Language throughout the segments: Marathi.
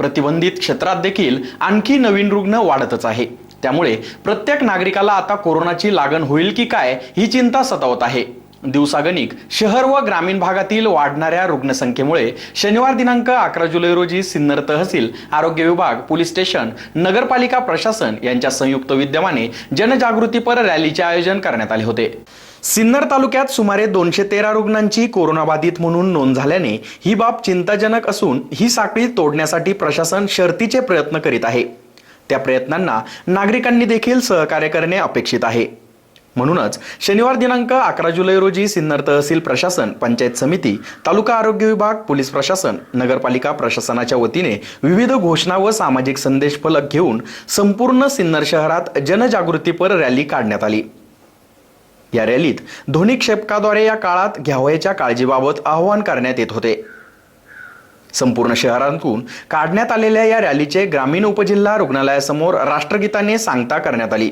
प्रतिबंधित क्षेत्रात देखील आणखी नवीन रुग्ण वाढतच आहे. त्यामुळे प्रत्येक नागरिकाला आता कोरोनाची लागण होईल की काय ही चिंता सतावत आहे. दिवसागणिक शहर व ग्रामीण भागातील वाढणाऱ्या रुग्णसंख्येमुळे शनिवार दिनांक अकरा जुलै रोजी सिन्नर तहसील आरोग्य विभाग पोलीस स्टेशन नगरपालिका प्रशासन यांच्या संयुक्त विद्यमाने जनजागृतीपर रॅलीचे आयोजन करण्यात आले होते. सिन्नर तालुक्यात सुमारे दोनशे तेरा रुग्णांची कोरोनाबाधित म्हणून नोंद झाल्याने ही बाब चिंताजनक असून ही साखळी तोडण्यासाठी प्रशासन शर्तीचे प्रयत्न करीत आहे. त्या प्रयत्नांना नागरिकांनी देखील सहकार्य करणे अपेक्षित आहे. म्हणूनच शनिवार दिनांक अकरा जुलै रोजी सिन्नर तहसील प्रशासन पंचायत समिती तालुका आरोग्य विभाग पोलीस प्रशासन नगरपालिका प्रशासनाच्या वतीने विविध घोषणा व सामाजिक संदेश फलक घेऊन संपूर्ण सिन्नर शहरात जनजागृतीपर रॅली काढण्यात आली. या रॅलीत ध्वनी क्षेपकाद्वारे या काळात घ्यावयाच्या काळजीबाबत आवाहन करण्यात येत होते. संपूर्ण शहरातून काढण्यात आलेल्या या रॅलीचे ग्रामीण उपजिल्हा रुग्णालयासमोर राष्ट्रगीताने सांगता करण्यात आली.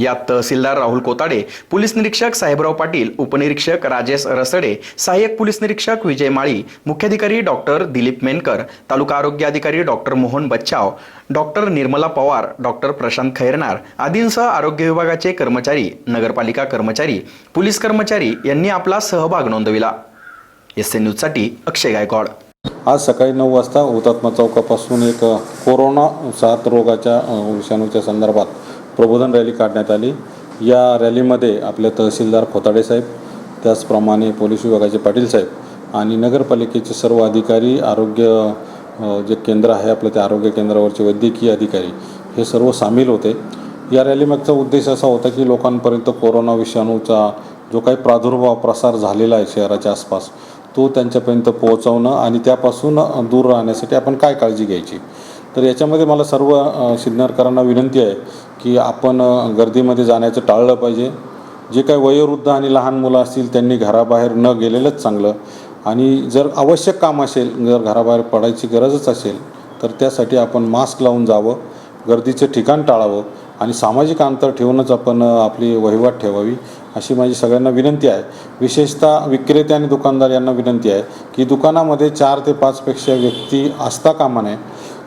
यात तहसीलदार राहुल कोताडे पोलीस निरीक्षक साहेबराव पाटील उपनिरीक्षक राजेश रसडे सहाय्यक पोलीस निरीक्षक विजय माळी मुख्याधिकारी डॉक्टर दिलीप मेनकर तालुका आरोग्य अधिकारी doctor Mohan Bacchav doctor Nirmala Pawar doctor Prashant Khairnar आदींसह आरोग्य विभागाचे कर्मचारी नगरपालिका कर्मचारी पोलीस कर्मचारी यांनी आपला सहभाग नोंदविला. एस एन न्यूजसाठी अक्षय गायकवाड. आज सकाळी नऊ वाजता हुतात्मा चौकापासून एक कोरोना साथ रोगाच्या विषाणूच्या संदर्भात प्रबोधन रॅली काढण्यात आली. या रॅलीमध्ये आपले तहसीलदार खोताडे साहेब त्याचप्रमाणे पोलीस विभागाचे पाटील साहेब आणि नगरपालिकेचे सर्व अधिकारी आरोग्य जे केंद्र आहे आपलं त्या आरोग्य केंद्रावरचे वैद्यकीय अधिकारी हे सर्व सामील होते. या रॅलीमागचा उद्देश असा होता की लोकांपर्यंत कोरोना विषाणूचा जो काही प्रादुर्भाव प्रसार झालेला आहे शहराच्या आसपास तो त्यांच्यापर्यंत पोहोचवणं आणि त्यापासून दूर राहण्यासाठी आपण काय काळजी घ्यायची? तर याच्यामध्ये मला सर्व अ, सिन्नरकरांना विनंती आहे की आपण गर्दीमध्ये जाण्याचं टाळलं पाहिजे. जे काही वयोवृद्ध आणि लहान मुलं असतील त्यांनी घराबाहेर न गेलेलंच चांगलं. आणि जर आवश्यक काम असेल जर घराबाहेर पडायची गरजच असेल तर त्यासाठी आपण मास्क लावून जावं गर्दीचं ठिकाण टाळावं आणि सामाजिक अंतर ठेवूनच आपण आपली वहिवाट ठेवावी अशी माझी सगळ्यांना विनंती आहे. विशेषतः विक्रेते आणि दुकानदार यांना विनंती आहे की दुकानामध्ये चार ते पाचपेक्षा व्यक्ती असता कामा नये.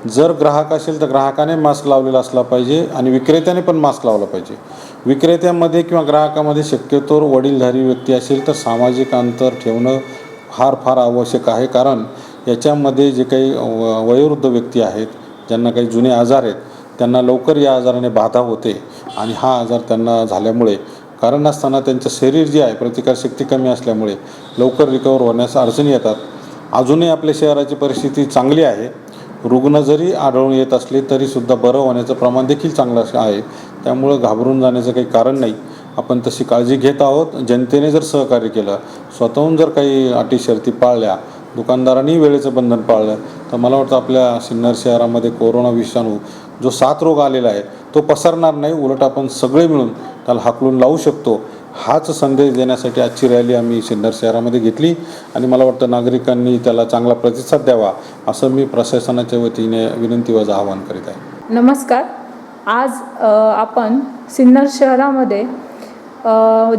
जर ग्राहक असेल तर ग्राहकाने मास्क लावलेला असला पाहिजे आणि विक्रेत्याने पण मास्क लावला पाहिजे. विक्रेत्यामध्ये किंवा ग्राहकामध्ये शक्यतोवर वडीलधारी व्यक्ती असेल तर सामाजिक अंतर ठेवणं फार फार आवश्यक आहे. कारण याच्यामध्ये जे काही व- वयोवृद्ध व्यक्ती आहेत ज्यांना काही जुने आजार आहेत त्यांना लवकर या आजाराने बाधा होते आणि हा आजार त्यांना झाल्यामुळे कारण असताना त्यांचं शरीर जे आहे प्रतिकारशक्ती कमी असल्यामुळे लवकर रिकवर होण्यास अडचणी येतात. अजूनही आपल्या शहराची परिस्थिती चांगली आहे. रुग्ण जरी आढळून येत असले तरीसुद्धा बरं होण्याचं प्रमाण देखील चांगलं आहे. त्यामुळं घाबरून जाण्याचं काही कारण नाही. आपण तशी काळजी घेत आहोत. जनतेने जर सहकार्य केलं स्वतःहून जर काही अटी शर्ती पाळल्या दुकानदारांनी वेळेचं बंधन पाळलं तर मला वाटतं आपल्या सिन्नर शहरामध्ये कोरोना विषाणू जो सात रोग आलेला आहे तो पसरणार नाही. उलट आपण सगळे मिळून त्याला हाकलून लावू शकतो. हाच संदेश देण्यासाठी आजची रॅली आम्ही सिन्नर शहरामध्ये घेतली आणि मला वाटतं नागरिकांनी त्याला चांगला प्रतिसाद द्यावा असं मी प्रशासनाच्या वतीने विनंती वजा आवाहन करीत आहे. नमस्कार. आज आपण सिन्नर शहरामध्ये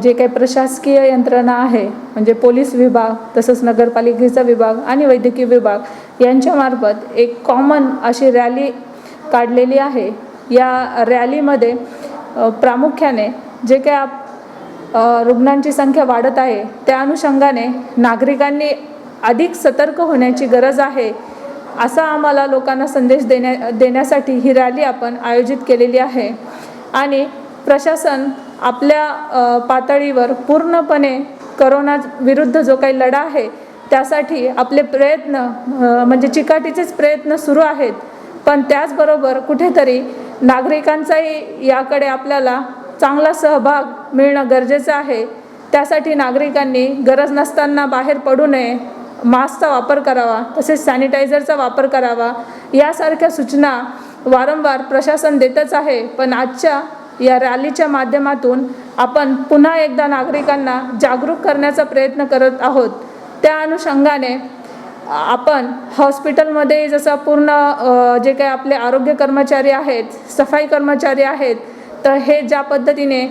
जे काही प्रशासकीय यंत्रणा आहे म्हणजे पोलीस विभाग तसंच नगरपालिकेचा विभाग आणि वैद्यकीय विभाग यांच्यामार्फत एक कॉमन अशी रॅली काढलेली आहे. या रॅलीमध्ये प्रामुख्याने जे काही आप रुग्णांची संख्या वाढत आहे. त्या अनुषंगाने नागरिकांनी अधिक सतर्क होण्याची गरज आहे असा आम्हाला लोकांना संदेश देण्या देण्यासाठी ही रॅली आपण आयोजित केलेली आहे. आणि प्रशासन आपल्या पातळीवर पूर्णपणे करोना विरुद्ध जो काही लढा आहे त्यासाठी आपले प्रयत्न म्हणजे चिकाटीचेच प्रयत्न सुरू आहेत. पण त्याचबरोबर कुठेतरी नागरिकांचाही याकडे आपल्याला चांगला सहभाग मिळणं गरजेचं आहे. त्यासाठी नागरिकांनी गरज नसताना बाहेर पडू नये. मास्कचा वापर करावा तसेच सॅनिटायझरचा वापर करावा यासारख्या सूचना वारंवार प्रशासन देतच आहे. पण आजच्या या रॅलीच्या माध्यमातून आपण पुन्हा एकदा नागरिकांना जागरूक करण्याचा प्रयत्न करत आहोत. त्या अनुषंगाने आपण हॉस्पिटलमध्ये जसं पूर्ण जे काही आपले आरोग्य कर्मचारी आहेत सफाई कर्मचारी आहेत तर हे ज्या पद्धतीने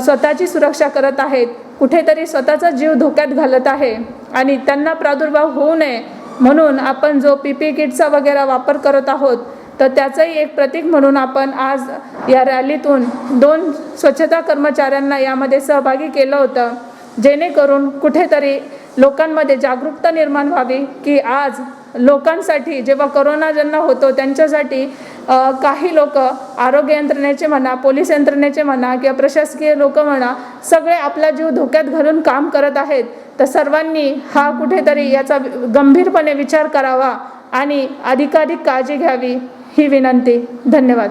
स्वतःची सुरक्षा करत आहेत कुठेतरी स्वतःचा जीव धोक्यात घालत आहे आणि त्यांना प्रादुर्भाव होऊ नये म्हणून आपण जो पी पी किटचा वगैरे वापर करत आहोत तर त्याचंही एक प्रतीक म्हणून आपण आज या रॅलीतून दोन स्वच्छता कर्मचाऱ्यांना यामध्ये सहभागी केलं होतं जेणेकरून कुठेतरी लोकांमध्ये जागरूकता निर्माण व्हावी की आज लोकांसाठी जेव्हा करोना ज्यांना होतो त्यांच्यासाठी काही लोक आरोग्य यंत्रणेचे म्हणा पोलीस यंत्रणेचे म्हणा किंवा प्रशासकीय लोक म्हणा सगळे आपला जीव धोक्यात घालून काम करत आहेत. तर सर्वांनी हा कुठेतरी याचा गंभीरपणे विचार करावा आणि अधिकाधिक काळजी घ्यावी ही विनंती. धन्यवाद.